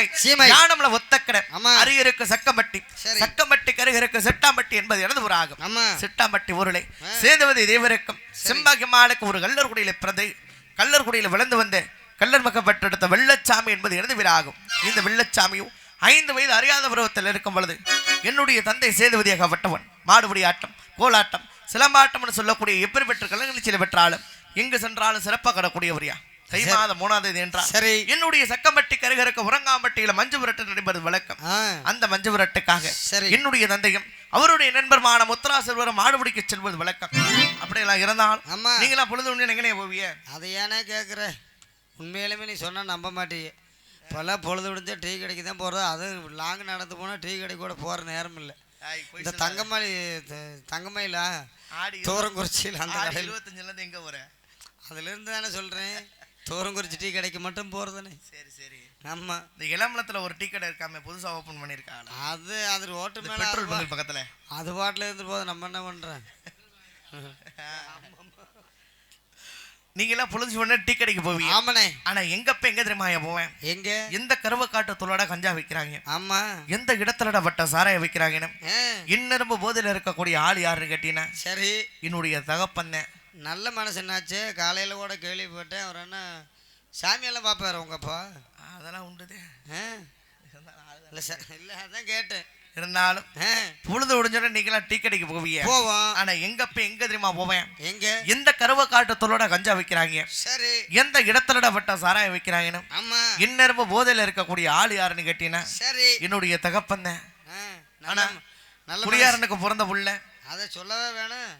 சீமை சீமை. யானம்ல ஒத்தக்கடை. ஆமா. அரியருக்கு சக்கம்பட்டி. சக்கம்பட்டி கருகருக்கு செட்டாம்பட்டி என்பது எனது ஒரு ஆகும் சிட்டாம்பட்டி ஊருளை சேதுவதி தேவருக்கும் செம்பாகிமாலுக்கு ஒரு கல்லர்குடியில பிறந்து கல்லர்குடியில விளந்து வந்த கல்லர் மக பெற்றெடுத்த வெள்ளச்சாமி என்பது எனது விராகும் இந்த வெள்ளச்சாமியும் ஐந்து வயது அறியாத பருவத்தில் இருக்கும் பொழுது என்னுடைய தந்தை சேதுவதியாகப்பட்டவன் மாடுபடி ஆட்டம் கோலாட்டம் சிலம்பாட்டம் என்று சொல்லக்கூடிய எப்படி பெற்ற கலநிலைச்சியில் பெற்றாலும் எங்கு சென்றாலும் சிறப்பாக கடக்கூடியவரியா தை மாதம் மூணாம் தேதி என்றால் சரி. என்னுடைய சக்கம்பட்டி கருகருக்கு உறங்காம்பட்டியில மஞ்சு விரட்டு நடைபெறுவது வழக்கம். அந்த மஞ்சு விரட்டுக்காக சரி. என்னுடைய தந்தையும் அவருடைய நண்பர்மான முத்தரா செல்வரும் மாடுபிடிக்க செல்வது வழக்கம். அப்படியெல்லாம் இருந்தால் நீங்களாம் பொழுது ஒன்று எங்கனே போவிய அதை ஏனே கேட்குற? உண்மையிலுமே நீ சொன்னால் நம்ப மாட்டீங்க. இப்போல்லாம் பொழுது விடிஞ்சா டீ கடைக்கு தான் போகிறது அதுவும் லாங் நடந்து போனால் டீ கடை கூட போகிற நேரம் இல்லை. இந்த தங்கமலை தங்கமயிலா ஆடி தூரங்குறிச்சியில் அந்த கடையில். இருபத்தஞ்சுல இருந்து எங்க போற? அதுலேருந்து தானே சொல்கிறேன் தூரங்குறிச்சி டீ கடைக்கு மட்டும் போகிறதுனே சரி சரி. ஆமாம் இந்த இளம்பலத்துல ஒரு டீ கடை இருக்காம புதுசா ஓபன் பண்ணிருக்காங்க அது அது ரோட்டு மேலே பெட்ரோல் பங்க் பக்கத்துல. அது பாட்டில் இருந்து போதும் நம்ம என்ன பண்ணுறேன் நீங்க எல்லாம் பொழுது உடனே டீ கடைக்கு போவீங்க. ஆமாண்ணே. ஆனா எங்க அப்ப எங்க தெரியுமா போவேன்? எங்கே? எந்த கருவக்காட்டு தோலோட கஞ்சா விற்கிறாங்க ஆமாம் எந்த இடத்துல பட்ட சாராய விற்கிறாங்கன்னு இன்னரும்பு போதில் இருக்கக்கூடிய ஆள் யாருன்னு கேட்டீங்கன்னா சரி. என்னுடைய தகப்பண்ண நல்ல மனசுனாச்சு காலையில் கூட கேள்விப்பட்டேன். அவர் என்ன சாமியெல்லாம் பார்ப்பாரு உங்கப்பா அதெல்லாம் உண்டுதே. இல்லை சார் இல்லை அதான் கேட்டேன். இருந்தாலும் பொழுது ஒடிஞ்சோட நீங்களாம் டீ கடைக்கு போவீங்க. போவோம். ஆனா எங்க அப்ப எங்க தெரியுமா போவேன்? எங்கே? எந்த கருவக்காட்டு தோலோட கஞ்சா விற்கிறாங்க சரி. எந்த இடத்துல பட்ட சாராயம் விற்கிறாங்கன்னு ஆமாம் இன்னரும்பு போதையில இருக்கக்கூடிய ஆள் யாருன்னு கேட்டீங்கன்னா சரி. என்னுடைய தகப்பண்ண ஆ நல்ல. குடியாரனுக்கு பிறந்த புள்ள. அதை சொல்லவே வேணும்.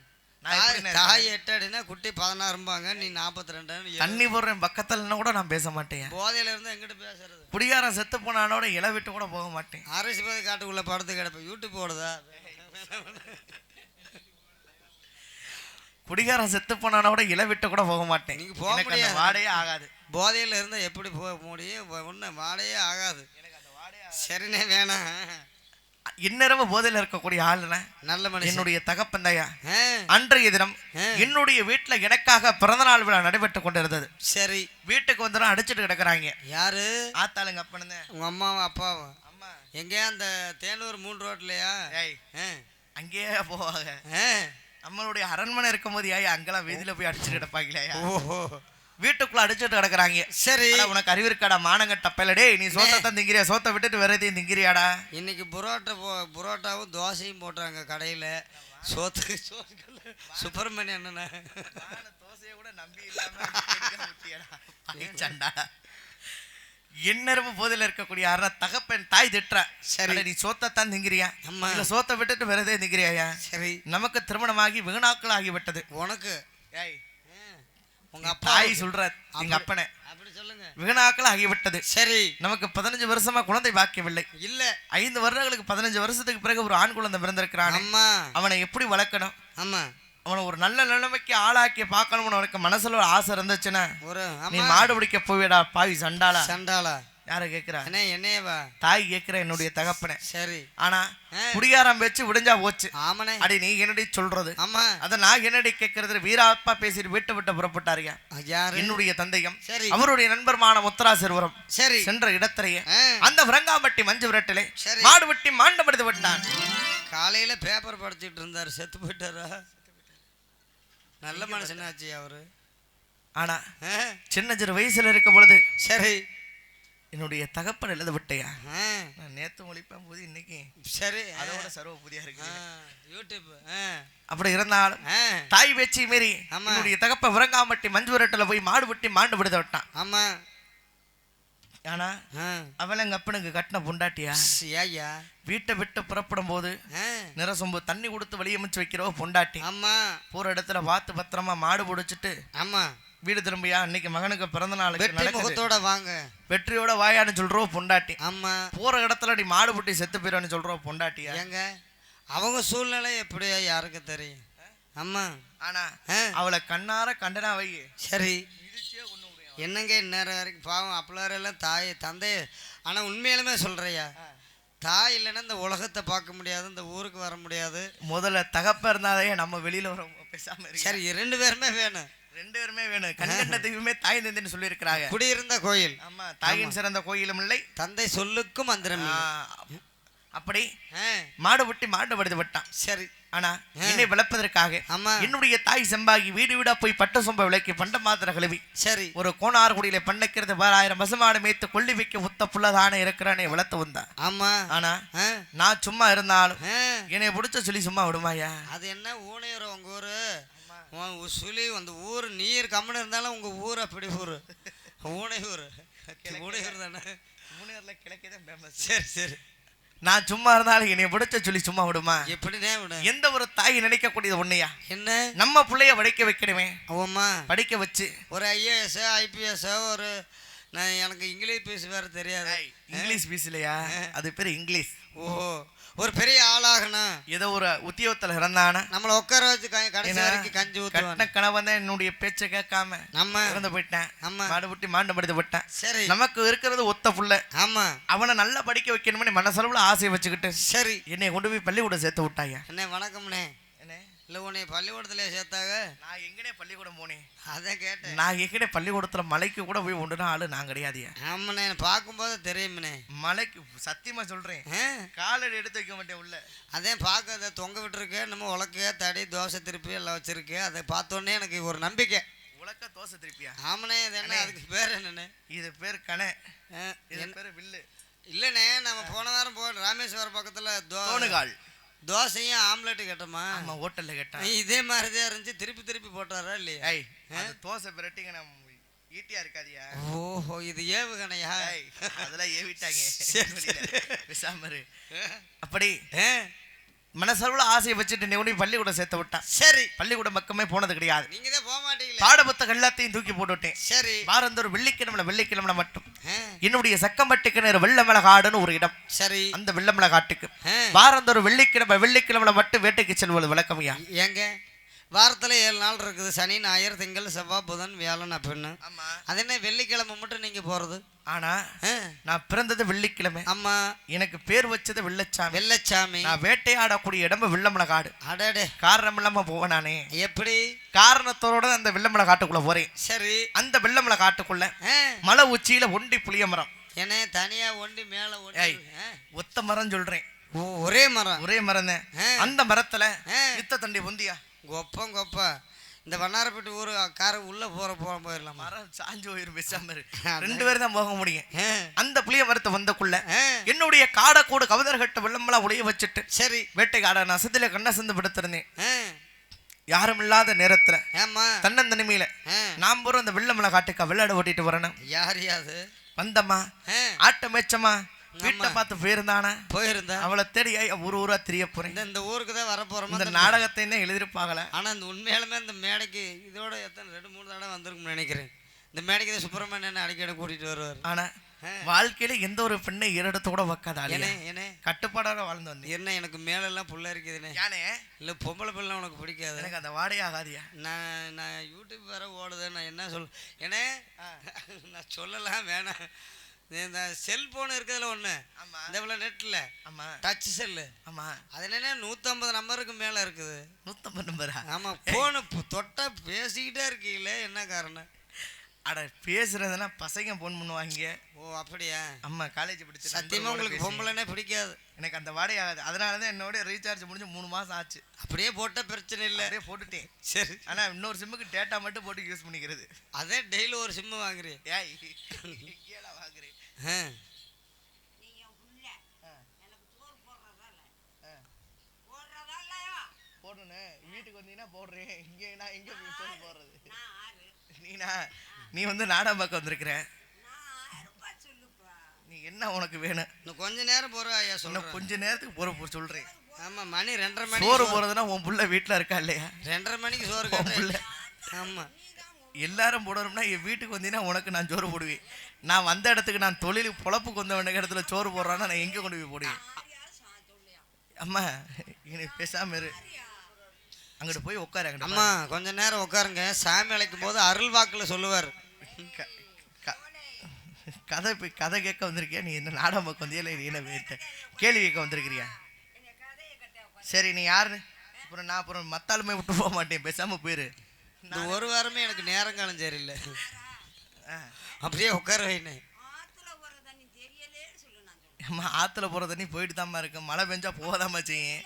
தாய் எட்டு அடினா குட்டி பதினாறும்பாங்க நீ நாற்பத்தி ரெண்டு தண்ணி போடுறேன் பக்கத்துல கூட நான் பேச மாட்டேன். போதையில இருந்து எங்கிட்ட பேசுறது? குடியாரன் செத்து போனானோட இலை விட்டு கூட போக மாட்டேன். அரசு பதி காட்டுக்குள்ள படுத்து கிடப்பேன். யூடியூப் ஓடுதா குடிகாரன் செத்து போனானோட இலை விட்டு கூட போக மாட்டேன். நீங்க போக முடியாது. வாடையே ஆகாது. போதையில் இருந்தால் எப்படி போக முடியும்? ஒன்று வாடையே ஆகாது. சரிண்ணே வேணாம். இன்னரவு போதையில இருக்கக்கூடிய ஆளுன நல்ல மனுஷன். என்னுடைய தகப்பன் தயா? ஆ, அன்றைய தினம் என்னுடைய வீட்டுல எனக்காக பிறந்தநாள் விழா நடைபெற்று கொண்டிருந்தது. சரி. வீட்டுக்கு வந்து அடிச்சிட்டு கிடக்குறாங்க. யாரு? ஆத்தாளுங்க அப்பனுங்க உங்க அம்மாவும் அப்பாவும். அம்மா. எங்கே அந்த தேனூர் மூணு ரோட்லையா? அங்கேயே போவாங்க. நம்மளுடைய அரண்மனை இருக்கும்போது ஏய் அங்கெல்லாம் வீதியில போய் அடிச்சிட்டு கிடப்பாங்களே. ஓஹோ. வீட்டுக்குள்ள அடிச்சிட்டு கிடக்குறாங்க. சரி. உனக்கு அறிவு இருக்காடா மானங்கட்ட பையல டேய் நீ சோத்தை திங்கிறியா? சோத்தை விட்டுட்டு வேற எதையும் திங்கிறியாடா? இன்னைக்கு புரோட்டா போ புரோட்டாவும் தோசையும் போட்டாங்க கடையில். சோத்துக்குள்ள சுப்பிரமணியம் அண்ணனா தோசையை கூட நம்பி இல்லாம சண்டா எந்நேரமும் போதில் இருக்கக்கூடிய யாரா தகப்பன் தாய் திட்டுற. சரி. நீ சோத்தை தான் திங்கிறியா. இல்ல சோத்தை விட்டுட்டு எதையும் திங்கிறியாயா சரி. நமக்கு திருமணமாகி வெகுநாட்கள் ஆகிவிட்டது உனக்கு. ஏய் உங்க தாய் சொல்ற எங்க அப்பனை. வெகுநாட்கள் ஆகிவிட்டது. சரி. நமக்கு பதினஞ்சு வருஷமா குழந்தை பாக்கியவில்லை இல்ல. ஐந்து வருடங்களுக்கு பதினஞ்சு வருஷத்துக்கு பிறகு ஒரு ஆண் குழந்தை பிறந்திருக்கிறான். அவனை எப்படி வளர்க்கணும்? ஆமா அவனை ஒரு நல்ல நிலைமைக்கு ஆளாக்கி பார்க்கணும்னு உனக்கு மனசுல ஒரு ஆசை இருந்துச்சுன்னா ஒரு நீ மாடு பிடிக்க போவிடா பாவி சண்டாளா. சண்டாளா. யார கேக்குறா? என்னையவா தாய் கேக்குற என்னுடைய தகப்பனை. சரி. ஆனா ஆ. குடியாரம் வச்சு விடிஞ்சா போச்சு. ஆமாண்ணே. அடி நீ என்னடி சொல்றது? ஆமா. அத நான் என்னடி கேட்கறது வீராப்பா பேசிட்டு வீட்டு விட்டு புறப்பட்டாருங்க. யாரு? என்னுடைய தந்தையும். சரி. அவருடைய நண்பர்மான முத்தரா சிறுவரம் சரி. சென்ற இடத்திலேயே அந்த விரங்காம்பட்டி மஞ்சு விரட்டிலே. மாடு வெட்டி மாண்டபடுத்து விட்டான். காலையில பேப்பர் படிச்சிட்டு இருந்தாரு. செத்து போயிட்டாரா? நல்ல மனுஷனாச்சு அவரு. ஆனா சின்ன சிறு வயசுல இருக்கும் பொழுது சரி. என்னுடைய தகப்பன் எழுத விட்டையா? நான் நேத்து ஒழிப்பேன் போது இன்னைக்கு. சரி. அதோட சர்வ புதியா இருக்கு யூடியூப் அப்படி இருந்தாலும் தாய் பேச்சு மீறி. என்னுடைய தகப்ப விரங்காம்பட்டி மஞ்சு விரட்டுல போய் மாடு வெட்டி மாண்டு விடுத விட்டான். ஆமா. ஆனா அவன் எங்க அப்பனுக்கு கட்டின பொண்டாட்டியா? ஏய்யா வீட்டை விட்டு புறப்படும் போது நிறசொம்பு தண்ணி கொடுத்து வெளியமிச்சு வைக்கிறோ பொண்டாட்டி. ஆமா. போற இடத்துல பார்த்து பத்திரமா மாடு பிடிச்சிட்டு ஆமா. வீடு திரும்பியா? இன்னைக்கு மகனுக்கு பிறந்த நாளுக்கு நடக்குது. முகத்தோட வாங்க. வெற்றியோட வாயான்னு சொல்றோ பொண்டாட்டி. ஆமா. போற இடத்துல நீ மாடு புட்டி செத்து போயிடுன்னு சொல்றோ பொண்டாட்டியா ஏங்க அவங்க சூழ்நிலை எப்படியா யாருக்கு தெரியும்? ஆமா. ஆனா அவளை கண்ணார கண்டனா வை. சரி. என்னங்க இந்நேரம் வரைக்கும் பாவம் அப்பளாரெல்லாம் தாய் தந்தை ஆனால் உண்மையிலுமே சொல்கிறையா தாய் இல்லைன்னா இந்த உலகத்தை பார்க்க முடியாது இந்த ஊருக்கு வர முடியாது. முதல்ல தகப்ப இருந்தாதே நம்ம வெளியில வர பேசாம இருக்கு சரி ரெண்டு பேருமே வேணும். ரெண்டு பேருமே வேணும். கண்கண்ட தெய்வமே தாய் தந்தைன்னு சொல்லி இருக்கிறாங்க குடியிருந்த கோயில். ஆமா தாயின் சிறந்த கோயிலும் இல்லை. தந்தை சொல்லுக்கும் மந்திரம் அப்படி ஆ, மாடு விட்டு மாடு படுத்து விட்டான். சரி. ஆனா என்னை வளர்ப்பதற்காக ஆமா. என்னுடைய தாய் செம்பாகி வீடு வீடா போய் பட்ட சொம்ப விலைக்கு பண்ட மாத்திர கழுவி. சரி. ஒரு கோணார் குடியில பண்ணக்கிறது பாராயிரம் பசுமாடு மேய்த்து கொள்ளி வைக்க உத்த புள்ளதானே இருக்கிறானே வளர்த்து வந்தான். ஆமா. ஆனா நான் சும்மா இருந்தாலும். என்னை பிடிச்ச சொல்லி சும்மா விடுமாயா அது என்ன ஊனையூர் உங்க ஊரு? சுழி அந்த ஊர் நீர் கம்முன்னு இருந்தாலும் உங்க ஊர் அப்படி ஊர். ஊனையூர் ஊனையூர் தானே. சரி சரி. நான் சும்மா இருந்தாலும் என்னை பிடிச்ச சொல்லி சும்மா விடுமா? எப்படினே விடு? எந்த ஒரு தாய் நினைக்கக்கூடியது ஒண்ணையா என்ன? நம்ம பிள்ளைய படிக்க வைக்கணுமே. அவம்மா படிக்க வச்சு. ஒரு ஐஏஎஸ் ஐபிஎஸ் ஒரு நான் எனக்கு இங்கிலீஷ் பேச வேற தெரியாது. இங்கிலீஷ் பேசலையா? அது பேர் இங்கிலீஷ். ஓஹோ ஒரு பெரிய ஆளாகணும். ஏதோ ஒரு உத்தியோகத்துல இருந்தானா நம்மளை உட்கார வச்சு கடைசி வரைக்கும் கஞ்சி ஊற்றுவான் கணவன் தான் என்னுடைய பேச்சை கேட்காம நம்ம இறந்து போயிட்டேன். ஆமா மாடு விட்டு மாண்டு படுத்து விட்டேன். சரி. நமக்கு இருக்கிறது ஒத்த புள்ள. ஆமா. அவனை நல்லா படிக்க வைக்கணும்னு மனசளவுல ஆசையை வச்சுக்கிட்டு சரி. என்னை கொண்டு போய் பள்ளிக்கூடம் சேர்த்து விட்டாயா அண்ணே வணக்கம்ண்ணே. இல்லை உன்னை பள்ளிக்கூடத்துல சேர்த்தாங்க? நான் எங்கனே பள்ளிக்கூடம் போனேன். அதான் கேட்டேன். நான் எங்கனே பள்ளிக்கூடத்துல மலைக்கு கூட போய் ஒன்றுனா ஆளு நான் கிடையாதுயா ஆமாண்ணே பார்க்கும்போது தெரியுமண்ணே மலைக்கு சத்தியமா சொல்றேன். ஆ? காலடி எடுத்து வைக்க மாட்டேன் உள்ள. அதான் பார்க்க அதை தொங்க விட்டுருக்கேன் நம்ம உலக்கையா தடி தோசை திருப்பி எல்லாம் வச்சிருக்கு. அதை பார்த்தோன்னே எனக்கு ஒரு நம்பிக்கை. உலக்க தோசை திருப்பியா? ஆமாண்ணே இது என்ன? அதுக்கு பேர் என்னண்ணே? இது பேர் கணை. என்ன- பேர் வில்லு. இல்லைண்ணே நம்ம போன வாரம் போ ராமேஸ்வரம் பக்கத்தில் தோணுகால். தோசையும் ஆம்லெட்டு கேட்டோமா? ஆமா ஹோட்டல்ல கேட்டான் இதே மாதிரி தான் இருந்துச்சு. திருப்பி திருப்பி போட்டாரா இல்லையா? தோசை பிரட்டிங்க நம்ம ஈட்டியா இருக்காதியா? ஓஹோ இது ஏவுகணையா? அதெல்லாம் ஏவிட்டாங்க. சரி, வெளியில. பேசாம இரு. அப்படி மனசளவுல ஆசையை வச்சுட்டு நீ பள்ளிக்கூடம் சேர்த்து விட்டான். சரி. பள்ளிக்கூடம் பக்கமே போனது கிடையாது. நீங்க தான் போக மாட்டீங்களே. பாட புத்தகம் எல்லாத்தையும் தூக்கி போட்டு விட்டேன் சரி. வாரந்தோறும் வெள்ளிக்கிழமை வெள்ளிக்கிழமை மட்டும். என்னுடைய சக்கம்பட்டி கிணறு வெள்ளமலகாடுன்னு ஒரு இடம். சரி. அந்த வெள்ளமலகாட்டுக்கு ஆ, வாரந்தோறும் வெள்ளிக்கிழமை வெள்ளிக்கிழமை மட்டும் வேட்டைக்கு செல்வது வழக்கமையா ஏங்க? வாரத்தில் ஏழு நாள் இருக்குது. சனி ஞாயிறு திங்கள் செவ்வாய் புதன் வியாழன் அப்படின்னு ஆமா. அது என்ன வெள்ளிக்கிழமை மட்டும் நீங்கள் போகிறது ஆனா ஆ, நான் பிறந்தது வெள்ளிக்கிழமை. ஆமா. எனக்கு பேர் வச்சது வெள்ளச்சாமி. வெள்ளச்சாமி. நான் வேட்டையாடக்கூடிய இடம் வெள்ளமலகாடு அடடே. காரணம் இல்லாம போவேன் நானே. எப்படி? காரணத்தோட அந்த வெள்ளமலை காட்டுக்குள்ள போறேன். சரி. அந்த வெள்ளமலை காட்டுக்குள்ள மலை உச்சியில ஒண்டி புளிய மரம். என்ன தனியா ஒண்டி மேலே ஒண்டி? ஒத்த மரம் சொல்றேன். ஓ, ஒரே மரம். ஒரே மரம் தான். அந்த மரத்துல. இத்த தண்டி பொந்தியா? கொப்பம் கொப்ப. இந்த வண்ணாரப்பேட்டு ஊர் கார உள்ள போற போற போயிடலாமா மரம் சாஞ்சு போயிரு பேசாம. ரெண்டு பேரும் தான் போக முடியும். அந்த புளிய மரத்தை வந்தக்குள்ள என்னுடைய காடக்கூடு கவதர்கட்ட வெள்ளமெல்லாம் உடைய வச்சுட்டு சரி. வேட்டைக்காட நான் சிதில கண்ண சிந்து படுத்திருந்தேன். யாரும் இல்லாத நேரத்துல ஏம்மா? தன்னந்தனிமையில நான் போற அந்த வெள்ளமலை காட்டுக்கு வெள்ளாடு ஓட்டிட்டு வரணும். யார் யாது வந்தம்மா. ஆ, ஆட்ட மேச்சம்மா வீட்டை பார்த்து போயிருந்தானா? போயிருந்தா. அவளை தேடி ஐ, ஊர் ஊரா தெரிய போறேன். இந்த ஊருக்கு தான் வர போறோமா இந்த நாடகத்தை என்ன எழுதிருப்பாங்களே ஆனா இந்த உண்மையாலுமே இந்த மேடைக்கு இதோட எத்தனை ரெண்டு மூணு தடவை வந்திருக்கும்னு நினைக்கிறேன். இந்த மேடைக்கு தான் சுப்பிரமணியன் அடிக்கடி கூட்டிட்டு வருவார். ஆனா. வாழ்க்கையில எந்த ஒரு பெண்ணை இரடத்தோட வைக்காத ஏனே ஏனே கட்டுப்பாடோட வாழ்ந்து வந்தேன் என்ன எனக்கு மேலெல்லாம் புள்ள இருக்குதுண்ணே யானே? இல்லை பொம்பளை பிள்ளை உனக்கு பிடிக்காது. எனக்கு அந்த வாடகை ஆகாதியா? நான் நான் யூடியூப் வேற ஓடுது நான் என்ன சொல் ஏன்னா நான் சொல்லலாம் வேணாம். இந்த செல்போன் இருக்குதுல ஒன்று ஆமா. இந்த இவ்வளோ நெட்டில் ஆமா. டச் செல்லு ஆமா. அது என்னன்னா நூற்றம்பது நம்பருக்கு மேலே இருக்குது. நூத்தம்பது நம்பரா ஆமாம் ஃபோனு தொட்டா பேசிக்கிட்டே இருக்கீங்களே என்ன காரணம்? அட பேசுறதுன்னா பசங்க ஃபோன் பண்ணுவாங்க. ஓ அப்படியா? அம்மா காலேஜ் படிச்சு சத்தியமாக உங்களுக்கு பொம்பளைனே பிடிக்காது. எனக்கு அந்த வாடகை ஆகாது. அதனால தான் என்னோட ரீசார்ஜ் முடிஞ்சு மூணு மாசம் ஆச்சு. அப்படியே போட்டால் பிரச்சனை இல்லை. அப்படியே போட்டுட்டேன். சரி. ஆனா இன்னொரு சிம்முக்கு டேட்டா மட்டும் போட்டு யூஸ் பண்ணிக்கிறது. அதே டெய்லி ஒரு சிம்மு வாங்குறேன் ஏய். போடணும் வீட்டுக்கு வந்தீங்கன்னா போடுறேன் இங்க நான் எங்க போய் சோறு போடுறது? நீனா நீ வந்து நாடகம் பார்க்க வந்திருக்கிற. நீ என்ன உனக்கு வேணும்? இன்னும் கொஞ்ச நேரம் போகிற ஐயா சொல்கிறேன் கொஞ்ச நேரத்துக்கு போற போ சொல்றேன் ஆமாம் மணி ரெண்டரை மணி சோறு போறதுன்னா உன் புள்ள வீட்டுல இருக்கா இல்லையா? ரெண்டரை மணிக்கு சோறு உன் புள்ள. ஆமாம் எல்லாரும் போடணும்னா என் வீட்டுக்கு வந்தீங்கன்னா உனக்கு நான் சோறு போடுவேன். நான் வந்த இடத்துக்கு நான் தொழிலுக்கு பொழப்புக்கு வந்த வேண்டிய இடத்துல சோறு போடுறான்னா நான் எங்க கொண்டு போய் போடுவேன்? அம்மா இனி பேசாம இரு. அங்கிட்டு போய் உட்காரு அங்கிட்டு அம்மா கொஞ்ச நேரம் உட்காருங்க. சாமி அழைக்கும் போது அருள் வாக்கில் சொல்லுவார். கதை போய் கதை கேட்க வந்திருக்கியா? நீ என்ன நாடகம் பார்க்க வந்தியா இல்லை என்ன கேள்வி கேட்க வந்திருக்கிறியா? சரி நீ யாருன்னு? அப்புறம் நான் அப்புறம் மத்தாலுமே விட்டு போக மாட்டேன். பேசாம போயிரு. இந்த ஒரு வாரமே எனக்கு நேரம் காலம் சரியில்லை. அப்படியே உட்கார வைனே அம்மா ஆத்துல போற தண்ணி போயிட்டு தாம்மா இருக்கு. மழை பெஞ்சா போகாதாம்மா செய்யும்.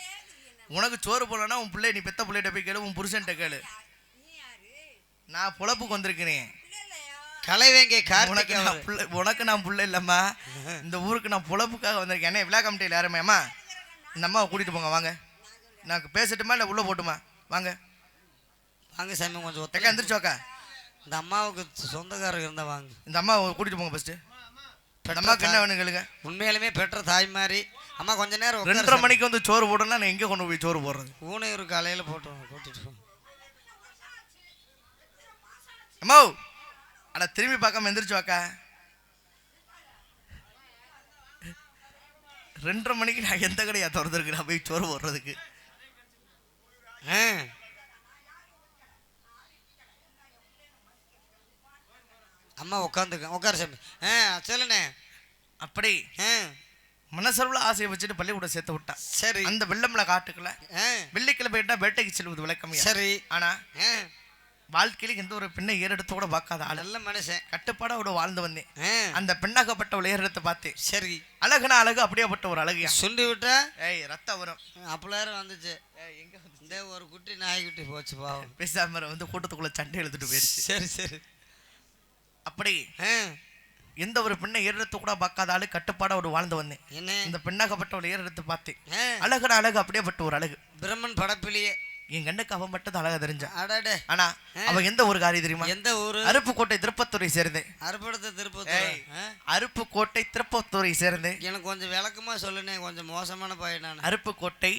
உனக்கு சோறு போடலன்னா உன் பிள்ளை நீ பெத்த பிள்ளைகிட்ட போய் கேளு உன் புருஷன்ட்ட கேளு. நான் பொழப்புக்கு வந்திருக்கிறேன். கலைவேங்கை உனக்கு நான். புள்ள உனக்கு நான் புள்ள இல்லம்மா. இந்த ஊருக்கு நான் பொழப்புக்காக வந்திருக்கேன். என்ன விழா கமிட்டியில் யாருமே அம்மா இந்த அம்மாவை கூட்டிட்டு போங்க வாங்க. நான் பேசட்டுமா இல்லை உள்ள போட்டுமா? வாங்க. வாங்க சாமி கொஞ்சம் ஒத்தக்க. எந்திரிச்சோக்கா இந்த அம்மாவுக்கு சொந்தக்காரங்க இருந்தா வாங்க. இந்த அம்மாவை கூட்டிட்டு போங்க ஃபர்ஸ்ட் இந்த அம்மாவுக்கு என்ன வேணும் கேளுங்க. உண்மையிலுமே பெற்ற தாய் மாதிரி. அம்மா கொஞ்ச நேரம் ரெண்டரை. மணிக்கு வந்து சோறு போடணும்னா நான் எங்கே கொண்டு போய் சோறு போடுறது? ஊனையூர் காலையில் போட்டு வாங்க, கூட்டிட்டு போ. அம்மா அட திரும்பி பார்க்காம எந்திரிச்சு வாக்கா. ரெண்டரை மணிக்கு நான் எந்த கடையா திறந்துருக்கு நான் போய் சோறு போடுறதுக்கு. ஆ. அம்மா உட்காந்துக்க உட்கார சாமி. ஆ சொல்லுண்ணே. அப்படி ஆ. மனசளவுல ஆசையை வச்சுட்டு பள்ளிக்கூடம் சேர்த்து விட்டான் சரி. அந்த வெள்ளம்ல காட்டுக்குள்ள வெள்ளிக்கிழமை போயிட்டா வேட்டைக்கு செல்வது விளக்கமையா சரி. ஆனா வாழ்க்கையில எந்த ஒரு பெண்ணை ஏறெடுத்து கூட பார்க்காத ஆளு. நல்ல மனுஷன். கட்டுப்பாடோட வாழ்ந்து வந்தேன். அந்த பெண்ணாகப்பட்ட ஏறெடுத்து பார்த்தேன் சரி. அழகுனா அழகு அப்படியேப்பட்ட ஒரு அழகியா சுண்டி விட்டா? ஏய் ரத்தம் வரும். அப்பளாரும் வந்துச்சு. எங்க வந்து இந்த ஒரு குட்டி நாய்க்குட்டி போச்சு பாவம். பேசாம வந்து கூட்டத்துக்குள்ள சண்டை எழுத்துட்டு போயிருச்சு. சரி சரி. அப்படி. எந்த ஒரு பெண்ணை ஏறெடுத்து கூட பார்க்காத ஆளு கட்டுப்பாடோட வாழ்ந்து வந்தேன். இந்த பெண்ணாகப்பட்டவளை ஏறெடுத்து பார்த்தேன். ஆ. அழகுனா அழகு அப்படியேப்பட்ட ஒரு அழகு. பிரம்மன் படப்பிலேயே என் கண்ணுக்கு அவன் மட்டும் அழகா தெரிஞ்சான் அடடே. ஆனா அவன் எந்த ஒரு காரியம் தெரியுமா? எந்த ஊரு? அருப்புக்கோட்டை திருப்பத்துறை சேர்ந்தேன். ஏய். ஆ? அருப்புக்கோட்டை திருப்பத்துறை சேர்ந்தேன். எனக்கு கொஞ்சம் விளக்கமா சொல்லுனே கொஞ்சம் மோசமான பையன் நான். அருப்புக்கோட்டை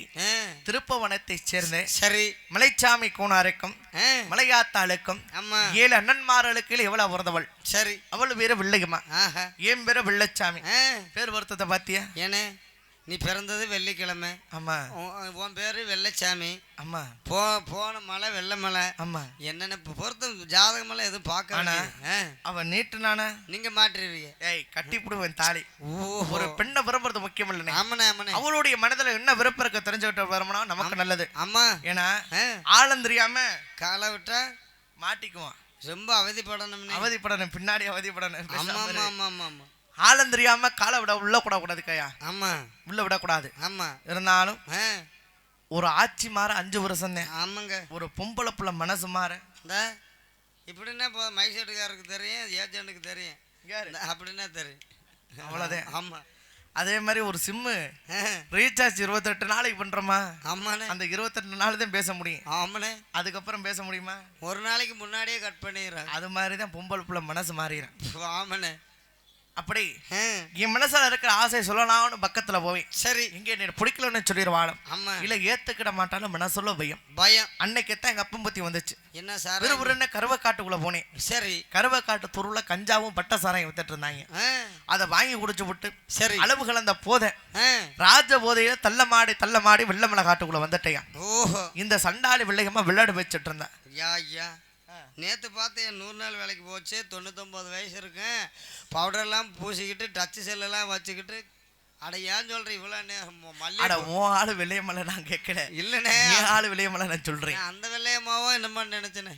திருப்பவனத்தை சேர்ந்தேன். சரி. மலைச்சாமி கூணாருக்கும் மலையாத்தாளுக்கும் ஏழு அண்ணன்மார்களுக்கு எவ்வளவு பிறந்தவள் சரி. அவள் பேரு வெள்ளையம்மா ஆஹா. ஏன் பேரு வெள்ளச்சாமி ஆ, பேர் வருத்தத்தை பாத்தியா? ஏனே நீ பிறந்தது வெள்ளிக்கிழமை. ஆமா. உன் பேரு வெள்ளைச்சாமி. ஆமா. போ போன மலை வெள்ளை மலை. ஆமா. என்னென்ன இப்போ பொறுத்த ஜாதகமெல்லாம் எதுவும் பார்க்க அவன் நீட்டு நானா நீங்க மாட்டிருவீங்க ஏய் கட்டி போடுவேன் தாலி. ஓஹோ. ஒரு பெண்ணை விரும்புறது முக்கியம் இல்லைனே ஆமாண்ணே ஆமாண்ணே. அவளுடைய மனதுல என்ன விருப்பம் இருக்க தெரிஞ்சுக்கிட்ட வரமுனா நமக்கு நல்லது. அம்மா ஏன்னா ஆழம் தெரியாம காலை விட்டா மாட்டிக்குவான். ரொம்ப அவதிப்படணும்னே. அவதிப்படணும் பின்னாடி அவதிப்படணும். ஆமா ஆமா. ஆமா ஆமா ஆமா ஆழம் தெரியாம காலை விட உள்ள கூட கூடாது கையா? ஆமா. உள்ள விடக்கூடாது. ஆமா. இருந்தாலும் ஒரு ஆட்சி மாற அஞ்சு வருஷம் தான். ஆமாங்க. ஒரு பொம்பளை புள்ள மனசு மாற. இந்த இப்படின்னா இப்போ மைசெட்டுக்காரருக்கு தெரியும் ஏஜென்ட்டுக்கு தெரியும். அப்படின்னா தெரியும். அவ்வளவுதான். ஆமா. அதே மாதிரி ஒரு சிம்மு. ரீசார்ஜ் இருபத்தெட்டு நாளைக்கு பண்றோமா? ஆமாண்ணே. அந்த இருபத்தெட்டு நாள் தான் பேச முடியும். ஆமாண்ணே. அதுக்கப்புறம் பேச முடியுமா? ஒரு நாளைக்கு முன்னாடியே கட் பண்ணிடுறாங்க அது மாதிரி தான் பொம்பளை புள்ள மனசு மாறிடும். ஆமாண்ணே. அப்படி என் மனசுல இருக்கிற ஆசை சொல்லலாம்னு பக்கத்துல போவேன். சரி. இங்க நீ பிடிக்கலன்னு சொல்லிடுவாளும் ஆமா. இல்ல ஏத்துக்கிட மாட்டாலும் மனசுல பயம். பயம். அன்னைக்கு தான் எங்க அப்பம் பத்தி வந்துச்சு. என்ன சார்? விறுவிறுன்னு கருவை காட்டுக்குள்ள போனேன். சரி. கருவை காட்டு துருவுல கஞ்சாவும் பட்ட சாராயம் வித்துட்டு இருந்தாங்க. அதை வாங்கி குடிச்சு விட்டு சரி. அளவு கலந்த போதை ராஜ போதையில தள்ள மாடி தள்ள மாடி வெள்ளமலை காட்டுக்குள்ள வந்துட்டேன். ஓஹோ. இந்த சண்டாளி வெள்ளையம்மா விளையாடு வச்சுட்டு இருந்தேன் யா. நேற்று பார்த்தேன் நூறு நாள் வேலைக்கு போச்சு தொண்ணூத்தொம்பது வயசு இருக்கேன். பவுடர்லாம் பூசிக்கிட்டு டச்சு செல்லெல்லாம் வச்சுக்கிட்டு அட ஏன் சொல்கிறேன் இவ்வளோ நேரம்? மல்லி அட உன் ஆளு வெள்ளையமலை நான் கேட்கல இல்லைண்ணே என் ஆளு வெள்ளையமலை நான் சொல்றேன். நான் அந்த வெள்ளையம்மாவோ என்னமோ நினச்சேனே?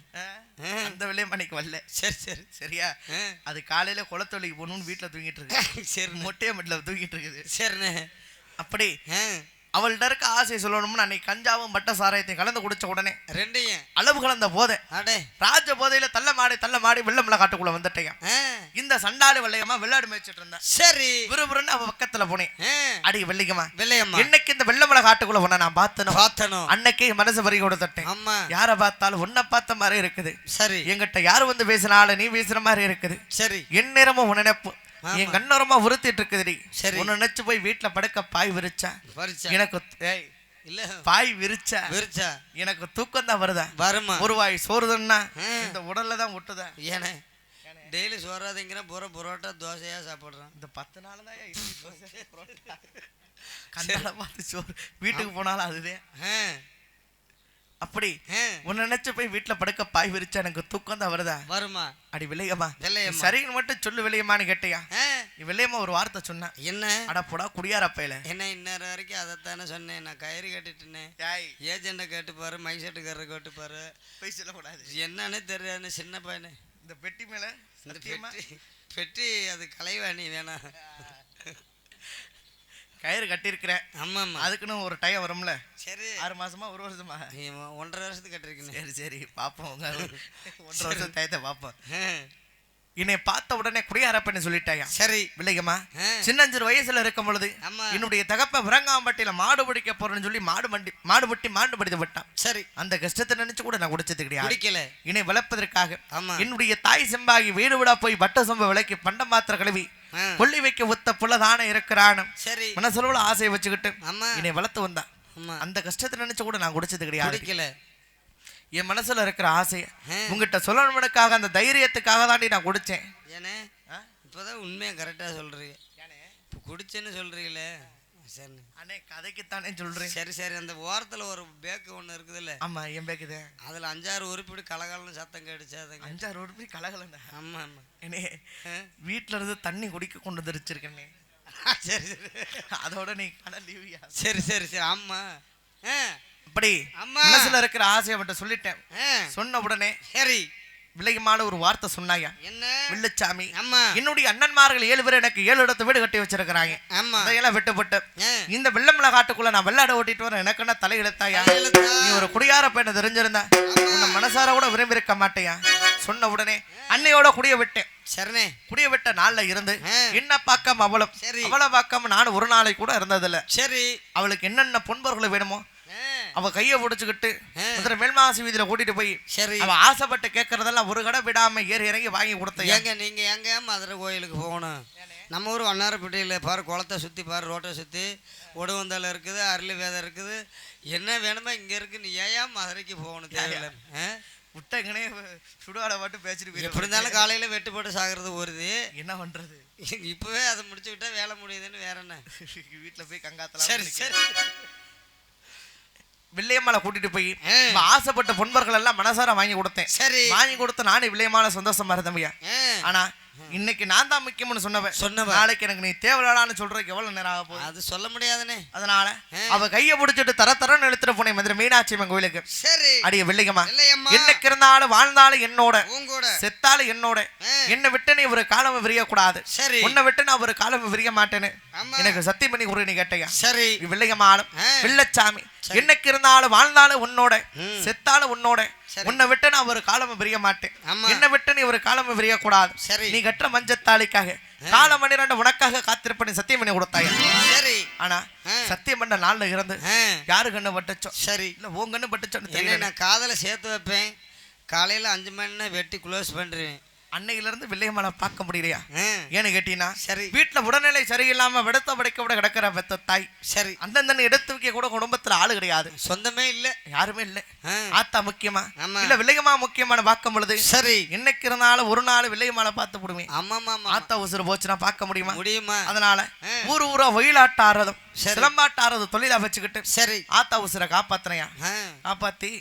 அந்த வெள்ளையம்மனைக்கு வரல. சரி சரி. சரியா. அது காலையில குளத்தொழிக்கு போகணும்னு வீட்டுல தூங்கிட்டு இருக்கு. சரி. மொட்டையை மட்டில தூங்கிட்டு இருக்குது. சரிண்ணே. அப்படி அவள்கிட்ட இருக்க ஆசை சொல்லணும்னு அன்னைக்கு கஞ்சாவும் பட்ட சாராயத்தையும் கலந்து குடிச்ச உடனே ரெண்டையும். அளவு கலந்த போதை. அடே. ராஜ போதையில தள்ள மாடி தள்ள மாடி வெள்ளமலை காட்டுக்குள்ள வந்துட்டேன் ஆ. இந்த சண்டாளி வெள்ளையம்மா விளையாடு மேய்ச்சிட்டு இருந்தேன் சரி. விறுவிறுன்னு அவ பக்கத்துல போனேன். அடி வெள்ளிக்கம்மா வெள்ளையம்மா. என்னைக்கு இந்த வெள்ளமலை காட்டுக்குள்ள போன நான் பார்த்தனும் பார்த்தனோ? அன்னைக்கே மனசு பறி கொடுத்துட்டேன். ஆமா யாரை பார்த்தாலும் உன்னை பார்த்த மாதிரி இருக்குது. சரி. என்கிட்ட யார் வந்து பேசினாலும் நீ பேசுற மாதிரி இருக்குது. சரி. என் நேரமும் உன் நினைப்பு. என் கண்ணோரமா உறுத்திட்டு இருக்குதுடி. சரி. உன்னை நினைச்சு போய் வீட்டுல படுக்க பாய் விரிச்சா. பறிச்சா எனக்கு இல்ல. பாய் விரிச்சா. விரிச்சா. எனக்கு தூக்கம் தான் வருதா? வருமா? ஒரு வாய் சோறுதுன்னா. இந்த உடல்ல தான் ஒட்டுதா? ஏனே டெய்லி சோறாதீங்கிற பூரா புரோட்டா தோசையா சாப்பிட்றான். இந்த பத்து நாள் தான். கண்ணால பார்த்து சோறு. வீட்டுக்கு போனாலும் அதுவே. ஆ. அப்படி உன்னை நினைச்சு போய் வீட்டுல படுக்க பாய் விரிச்சா எனக்கு தூக்கம் தான் வருதா? வருமா? அடி வெள்ளையம்மா சரின்னு மட்டும் சொல்லு வில்லையம்மான்னு கேட்டியா? வில்லையம்மா ஒரு வார்த்தை சொன்ன. என்ன? அட போடா குடியாரப்பையில என்ன இந்நேரம் வரைக்கும் அதைத்தானே சொன்னேன். நான் கயிறு கட்டிட்டேனே. ஏஜெண்ட்டை கேட்டுப்பாரு மைக் செட்டுக்காரரை கேட்டுப்பாரு. போய் சொல்லக்கூடாது. என்னன்னு தெரியாது சின்ன பையனு. இந்த பெட்டி மேல இந்த பெட்டி பெட்டி அது கலைவாணி வேணாம். கயிறு கட்டியிருக்கிறேன். ஆமாம்மா. அதுக்குன்னு ஒரு டைம் வரும்ல. சரி. ஆறு மாசமா ஒரு வருஷமா? ஒன்றரை வருஷத்துக்கு கட்டிருக்கேன். சரி சரி பாப்போம். உங்க ஒன்றரை வருஷம் டயத்தை பாப்போம். என்னை பார்த்த உடனே குடியாரப்பன்னு சொல்லிட்டாயா? சரி. வில்லையம்மா. சின்னஞ்சு வயசுல இருக்கும் பொழுது என்னுடைய தகப்ப விரங்காம்பட்டியில மாடு பிடிக்க போறேன்னு சொல்லி மாடு மண்டி மாடு பட்டி மாடு படித்து விட்டான். சரி. அந்த கஷ்டத்தை நினைச்சு கூட நான் குடிச்சது கிடையாது என்னை வளர்ப்பதற்காக என்னுடைய தாய் செம்பாகி வீடு விடா போய் பட்ட சொம்ப விலைக்கு பண்டம் மாத்திர கழுவி கொல்லி வைக்க ஒத்த புள்ளதானே இருக்கிறான் சரி. மனசுல ஆசையை வச்சுக்கிட்டு என்னை வளர்த்து வந்தான் அந்த கஷ்டத்தை நினைச்சு கூட நான் குடிச்சது கிடையாது என் மனசுல இருக்கிற ஆசையை. உங்ககிட்ட சொல்லணுமனுக்காக அந்த தைரியத்துக்காக தாண்டி நான் குடிச்சேன். ஏனே? இப்போதான் உண்மையை கரெக்டாக சொல்கிறீங்க இப்போ குடிச்சேன்னு சொல்கிறீங்களே சரி. அண்ணே கதைக்குத்தானே சொல்றேன் சரி சரி. அந்த ஓரத்தில் ஒரு பேக்கு ஒன்று இருக்குதுல்ல. ஆமா என் பேக்குது அதில் அஞ்சாறு உருப்பிடி கலகலன்னு சத்தம் கேட்டுச்சு அதுங்க அஞ்சாறு ரூபாய் கலகலண்ணா ஆமாம் ஆமாம் என்னே வீட்டுல இருந்து தண்ணி குடிக்க கொண்டு வந்து வச்சிருக்கேனே சரி சரி. அதோட நீ கடை லீவியா சரி சரி சரி. ஆமாம் ஆ. அப்படி. மனசுல இருக்கிற ஆசையை மட்டும் சொல்லிட்டேன். சொன்ன உடனே சரி. விலையமான ஒரு வார்த்தை சொன்னாயா? என்ன? வில்லுச்சாமி ஆமாம் என்னுடைய அண்ணன்மார்கள் ஏழு பேர் எனக்கு ஏழு இடத்து வீடு கட்டி வச்சிருக்கிறாங்க. அதையெல்லாம் விட்டுப்பட்டு இந்த வெள்ளமலை காட்டுக்குள்ள நான் வெள்ளாட ஓட்டிட்டு வரேன் எனக்கு என்ன தலை இழுத்தாயா? தலையெழுத்தா? நீ ஒரு குடியார பையனை தெரிஞ்சிருந்தா உன்னை மனசார கூட விரும்பி இருக்க மாட்டேயா? சொன்ன உடனே அன்னையோட குடிய விட்டேன். சரிண்ணே குடிய விட்ட நாள்ல இருந்து. என்ன பார்க்காம அவளும் சரி. அவளை பார்க்காம நானும் ஒரு நாளைக்கு கூட இருந்ததில்ல. சரி. அவளுக்கு என்னென்ன பொன்பொருள் வேணுமோ அவ கையை பிடிச்சுக்கிட்டு. மதுரை மேல்மாசி வீதியில கூட்டிட்டு போய் சரி. அவ ஆசைப்பட்டு கேட்கறதெல்லாம் ஒரு கடை விடாம ஏறி இறங்கி வாங்கி கொடுத்த ஏங்க நீங்க எங்க மதுரை கோயிலுக்கு போகணும்? நம்ம ஊர் வண்ணாரப்பேட்டையில் பாரு குளத்தை சுற்றி பாரு ரோட்டை சுற்றி உடவந்தால இருக்குது அருளி வேதம் இருக்குது. என்ன வேணுமோ இங்கே இருக்கு. நீ ஏன் மதுரைக்கு போகணும் தேவையில்லை? விட்டங்கனே சுடுகாட பாட்டு பேசிட்டு எப்படி போயிரு. இருந்தாலும் காலையில் வெட்டு போட்டு சாகிறது வருது என்ன பண்றது? இப்போவே அதை முடிச்சு விட்டா வேலை முடியுதுன்னு வேற என்ன? வீட்டுல போய் கங்காத்தலாம் சரி சரி. வில்லியம்மாளை கூட்டிட்டு போய் ஆசைப்பட்ட பொன்பொருட்கள் எல்லாம் மனசார வாங்கி கொடுத்தேன். சரி. வாங்கி கொடுத்த நானே வில்லியம்மாள சந்தோஷமா இருந்தமையா ஆ, ஆனா இன்னைக்கு நான் தான் முக்கியம்னு சொன்னவன். சொன்னவ. நாளைக்கு எனக்கு நீ தேவையில்லான்னு சொல்றதுக்கு எவ்வளவு நேரம் ஆக போகுது? அது சொல்ல முடியாதுனே. அதனால. அவ கையை பிடிச்சிட்டு தர தரன்னு எடுத்துட்டு போனேன் மதுரை மீனாட்சி அம்மன் கோயிலுக்கு. சரி. அடிய இல்லையம்மா என்னைக்கு இருந்தாலும் வாழ்ந்தாலும் என்னோட. செத்தாலும் என்னோட. என்னை விட்டு நீ ஒரு காலம் விரிய கூடாது சரி. உன்னை விட்டு நான் ஒரு காலம் விரிய மாட்டேன்னு. எனக்கு சத்தியம் பண்ணி ஒரு நீ கேட்டையா. சரி. வில்லியம்மாளும் ஆ. வில்லச்சாமி என்னைக்கு இருந்தாலும் வாழ்ந்தாலும் உன்னோட. செத்தாலும் உன்னோட. உன்னை விட்டு நான் ஒரு காலம் விரிய மாட்டேன். என்னை விட்டு நீ ஒரு காலம் விரிய கூடாது சரி. நீ கட்டுற மஞ்சத்தாளிக்காக காலம் மணி ரெண்டு உனக்காக காத்திருப்பேன் சத்தியம் பண்ணி கொடுத்தாயா? சரி. ஆனா. சத்தியம் பண்ண நாள்ல இருந்து யாரு கண்ணு பட்டுச்சோ? சரி. இல்ல உன் கண்ணு பட்டுச்சோன்னு தெரியல. நான் காதலை சேர்த்து வைப்பேன். காலையில் அஞ்சு மணினா வெட்டி க்ளோஸ் பண்ணுறேன் அன்னையில இருந்து வில்லியம்மனை பார்க்க முடியலையா? ஏன்னு கேட்டீங்கன்னா சரி. வீட்டுல உடல்நிலை சரியில்லாம விடத்த படைக்க விட கிடக்கிற பெத்த தாய். சரி. அந்தந்த எடுத்து வைக்க கூட குடும்பத்துல ஆளு கிடையாது. சொந்தமே இல்லை. யாருமே இல்ல. ஆத்தா முக்கியமா? இல்ல வில்லையம்மா முக்கியமான பார்க்கும் பொழுது சரி. என்னைக்கு இருந்தாலும் ஒரு நாள் வில்லையம்மால பார்த்து போடுவேன் ஆமாம் ஆத்தா உசுறு போச்சுன்னா பார்க்க முடியுமா? முடியுமா? அதனால. ஊர் ஊரா ஒயிலாட்ட ஆடுறதும் சரி. சிலம்பாட்ட ஆடுறது தொழிலா வச்சுக்கிட்டு சரி. ஆத்தா உசுரை காப்பாத்துறையா காப்பாத்தி